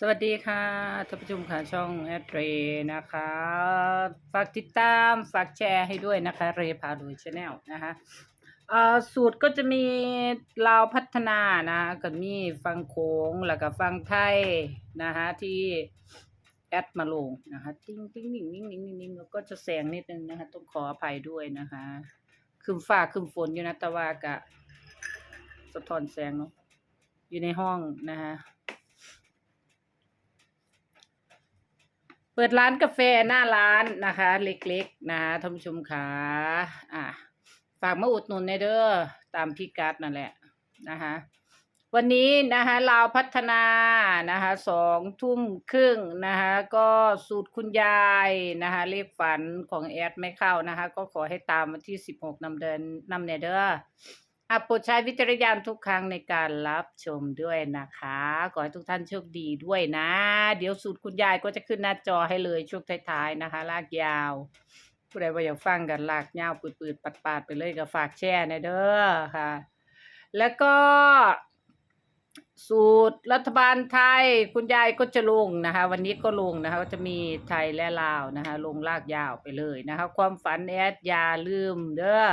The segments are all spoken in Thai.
สวัสดีค่ะท่านผู้ชมค่ะช่องแอดเรนะคะ ฝากติดตามฝากแชร์ให้ด้วยนะคะ เรพาลุยชาแนลนะคะสูตรก็จะมีลาวพัฒนานะก็มีฟังโขงแล้วก็ฟังไทยนะคะที่แอดมาลงนะคะติ้งติ้งนิ่งนิ่งนิ่งนิ่งนิ่งแล้วก็จะแสงนิดนึงนะคะ ต้องขออภัยด้วยนะคะคืมฟ้าคืมฝนอยู่นะแต่ว่ากะ สะท้อนแสงเนาะอยู่ในห้องนะคะ เปิดร้านกาแฟหน้าร้านนะคะ เล็กๆนะคะท่านผู้ชมค่ะอะฝากมาอุดหนุนในเด้อตามพิกัดนั่นแหละนะคะวันนี้นะคะลาวพัฒนานะคะสองทุ่มครึ่งนะคะก็สูตรคุณยายนะคะเลขฝันของแอดไม่เข้านะคะ ก็ขอให้ตามวันที่สิบหกนำเดินนำเนเด้อ อะโปรดใช้วิจารณญาณทุกครั้งในการรับชมด้วยนะคะ ขอให้ทุกท่านโชคดีด้วยนะ เดี๋ยวสูตรคุณยายก็จะขึ้นหน้าจอให้เลยช่วงท้ายๆนะคะ ลากยาวผู้ใดว่าอยากฟังกันลากยาวปืดๆปัดๆไปเลยก็ฝากแชร์นะเด้อค่ะ แล้วก็ สูตรรัฐบาลไทยคุณยายก็จะลงนะคะ วันนี้ก็ลงนะคะก็จะมีไทยและลาวนะคะ ลงลากยาวไปเลยนะคะ ความฝันแอดยาลืมเด้อ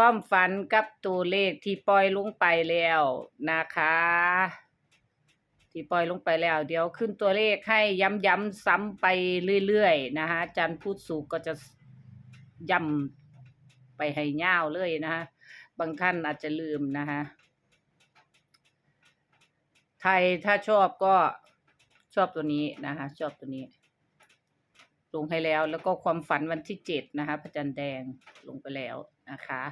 ความฝันกับตัวเลขที่ปล่อยลงไปแล้วนะคะ ที่ปล่อยลงไปแล้ว เดี๋ยวขึ้นตัวเลขให้ย้ำๆซ้ำไปเรื่อยๆนะคะอาจันพูดสูกก็จะย้ำไปให้ยาวเลยนะคะบางท่านอาจจะลืมนะคะไทยถ้าชอบก็ชอบตัวนี้นะคะชอบตัวนี้ ลงให้แล้ว แล้วก็ความฝันวันที่เจ็ดนะคะพระจันทร์แดงลงไปแล้วนะคะ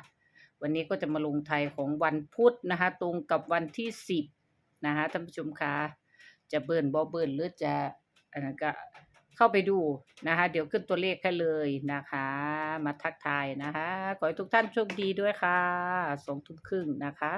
วันนี้ก็จะมาลงไทยของวันพุธนะคะ ตรงกับวันที่สิบนะคะท่านผู้ชมคะจะเบิ่นบอเบิ่นหรือจะอันนั้นก็เข้าไปดูนะคะ เดี๋ยวขึ้นตัวเลขให้เลยนะคะ มาทักทายนะคะ ขอให้ทุกท่านโชคดีด้วยค่ะสองทุ่มครึ่งนะคะ